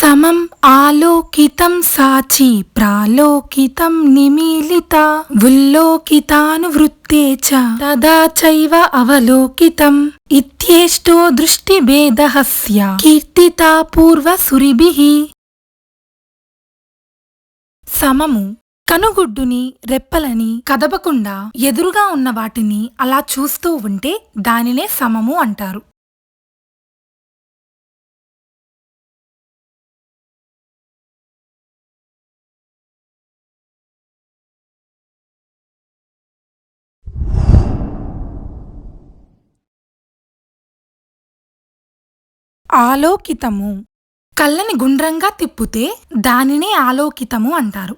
సమం ఆలోకితం సాచి ప్రాలోకితం నిమీలిత ఉల్లోకితానువృత్తే చ తదా చైవ అవలోకితం ఇత్యేష్టో దృష్టిభేదః స్యా కీర్తితా పూర్వసురిభిః. సమము కనుగుడ్డుని రెప్పలని కదపకుండా ఎదురుగా ఉన్న వాటిని అలా చూస్తూ ఉంటే దానినే సమము అంటారు. ఆలోకితము. కళ్ళని గుండ్రంగా తిప్పుతే దానినే ఆలోకితము అంటారు.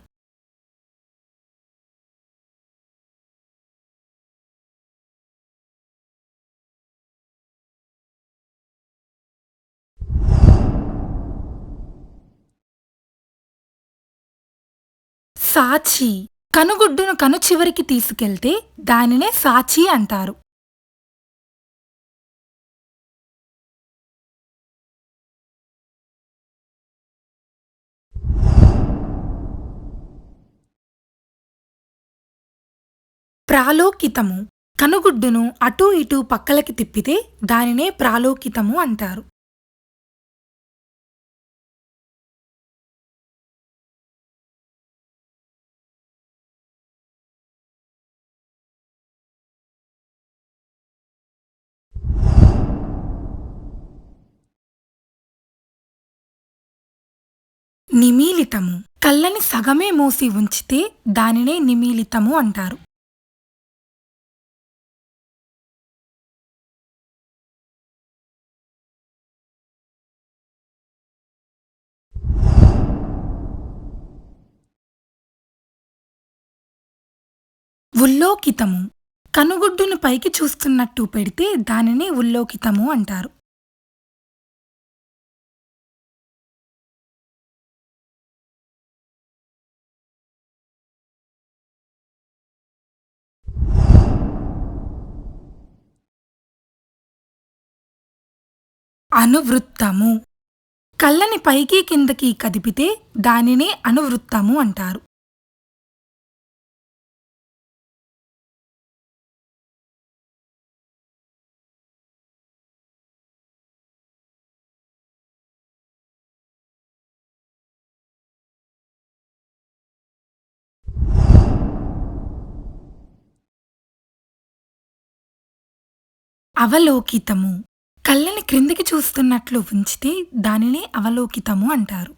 సాచి. కనుగుడ్డును కను చివరికి తీసుకెళ్తే దానినే సాచి అంటారు. ప్రాలోకితము. కనుగుడ్డును అటూ ఇటూ పక్కలకి తిప్పితే దానినే ప్రాలోకితము అంటారు. నిమీలితము. కళ్ళని సగమే మూసి ఉంచితే దానినే నిమీలితము అంటారు. ఉల్లోకితము. కనుగుడ్డును పైకి చూస్తున్నట్టు పెడితే దానినే ఉల్లోకితము అంటారు. అనువృత్తము. కళ్ళని పైకి కిందకి కదిపితే దానినే అనువృత్తము అంటారు. అవలోకితము. కళ్ళని క్రిందికి చూస్తున్నట్లు ఉంచితే దానినే అవలోకితము అంటారు.